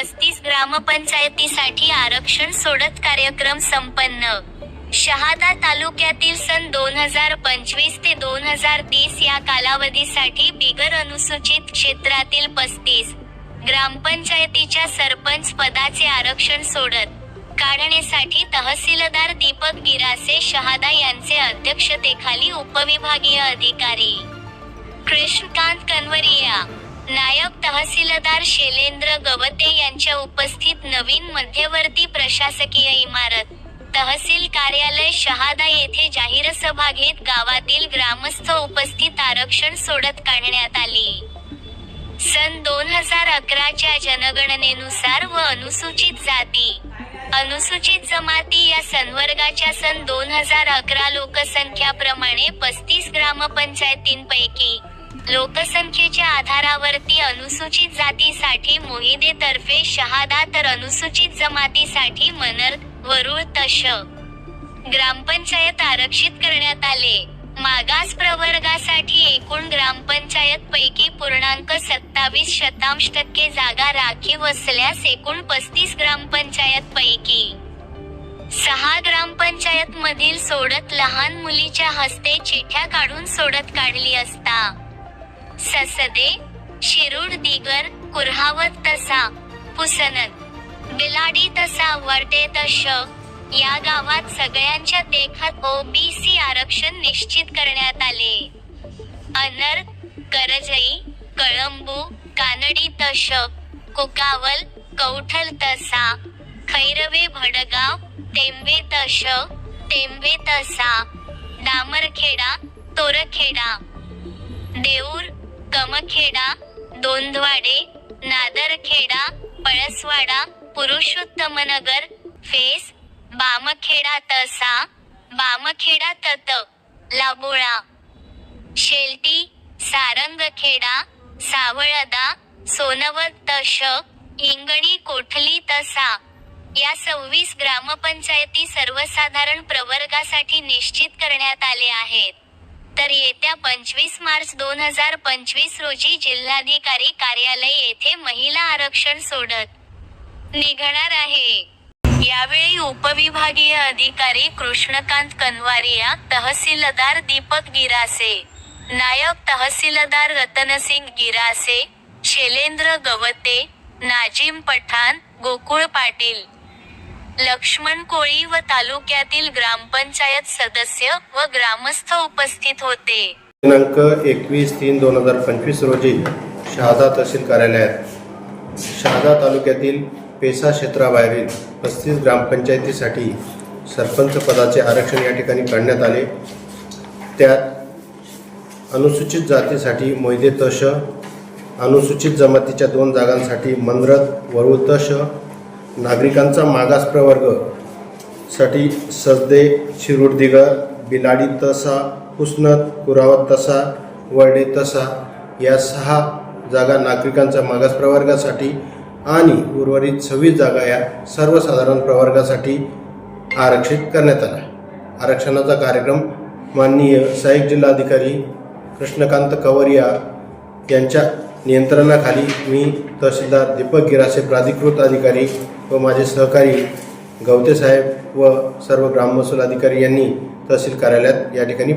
पस्तीस ग्रामपंचायतीसाठी आरक्षण सोडत कार्यक्रम संपन्न. शहादा तालुक्यातील सन दोन हजार पंचवीस ते दोन हजार तीस या कालावधीसाठी बिगर अनुसूचित क्षेत्रातील पस्तीस ग्रामपंचायतीच्या सरपंच पदाचे आरक्षण सोडत. काढण्यासाठी तहसीलदार दीपक गिरासे शहादा यांचे अध्यक्षतेखाली उपविभागीय अधिकारी. कृष्णकांत कनवरिया नायब तहसीलदार शैलेंद्र गवते यांच्या उपस्थित नवीन मध्यवर्ती प्रशासकीय इमारत तहसील कार्यालय शहादा येथे जाहीर सभा घेत गावातील ग्रामस्थ उपस्थित आरक्षण सोडत काढण्यात आली. सन दोन हजार अकराच्या जनगणनेनुसार व अनुसूचित जाती अनुसूचित जमाती या संवर्गाच्या सन दोन हजार अकरा लोकसंख्याप्रमाणे पस्तीस ग्रामपंचायतींपैकी लोकसंख्येच्या आधारावरती अनुसूचित जातीसाठी मोहिदेतर्फे शहादा तर अनुसूचित जमातीसाठी मनर वरुळ तश. ग्रामपंचायत आरक्षित करण्यात आले. मागास प्रवर्गासाठी एकूण ग्रामपंचायत पैकी पूर्णांक सत्तावीस शतांश टक्के जागा राखीव असल्यास एकूण पस्तीस ग्रामपंचायत पैकी सहा ग्रामपंचायत मधील सोडत लहान मुलीच्या हस्ते चिठ्या काढून सोडत काढली असता. ससदे शिरूड दिगर कुर्हावत तसा पुसनत बिलाडी तसा वर्डे तश. या गावात सगळ्यांच्या देखत ओबीसी आरक्षण निश्चित करण्यात आले. अनर करजई कळंबू कानडी तश. कुकावल कौठल तसा. खैरवे भडगाव तेंबे तश. तेंबे तसा. डामरखेडा तोरखेडा. देऊर कमखेडा दोंदवाडे नादरखेडा पळसवाडा पुरुषोत्तमनगर फेस बामखेडा तसा बामखेडा तत लाबोळा शेलटी सारंगखेडा सावळदा सोनवत तश इंगणी कोठली तसा. या सव्वीस ग्रामपंचायती सर्वसाधारण प्रवर्गासाठी निश्चित करण्यात आले आहेत. तर येत्या पंचवीस मार्च दोन हजार पंचवीस रोजी जिल्हाधिकारी कार्यालय येथे महिला आरक्षण सोडत निघणार आहे. यावेळी उपविभागीय अधिकारी कृष्णकांत कनवारिया तहसीलदार दीपक गिरासे नायब तहसीलदार रतनसिंग गिरासे शैलेंद्र गवते नाजिम पठाण गोकुळ पाटील लक्ष्मण कोळी व तालुक्यातील ग्रामपंचायत सदस्य व ग्रामस्थ उपस्थित होते. दिनांक एकवीस तीन दोन हजार पंचवीस रोजी शहादा तहसील कार्यालयात शहादा तालुक्यातील पेसा क्षेत्राबाहेरील पस्तीस ग्रामपंचायतीसाठी सरपंच पदाचे आरक्षण या ठिकाणी काढण्यात आले. त्यात अनुसूचित जातीसाठी मोहिदे तश अनुसूचित जमातीच्या दोन जागांसाठी मनरत वरुळ तश नागरिकांचा मागास प्रवर्गसाठी सजदे शिरूड दिगर बिलाडी तसा पुसनत कुरावत तसा वर्डे तसा या सहा जागा नागरिकांच्या मागास प्रवर्गासाठी आणि उर्वरित सव्वीस जागा या सर्वसाधारण प्रवर्गासाठी आरक्षित करण्यात आल्या. आरक्षणाचा कार्यक्रम माननीय सहाय्यक जिल्हाधिकारी कृष्णकांत कवरिया यांच्या नियंत्रणाखाली मी तहसीलदार दीपक गिरासे प्राधिकृत अधिकारी व माझे सहकारी गवते साहेब व सर्व ग्राममसूल अधिकारी यांनी तहसील कार्यालयात या ठिकाणी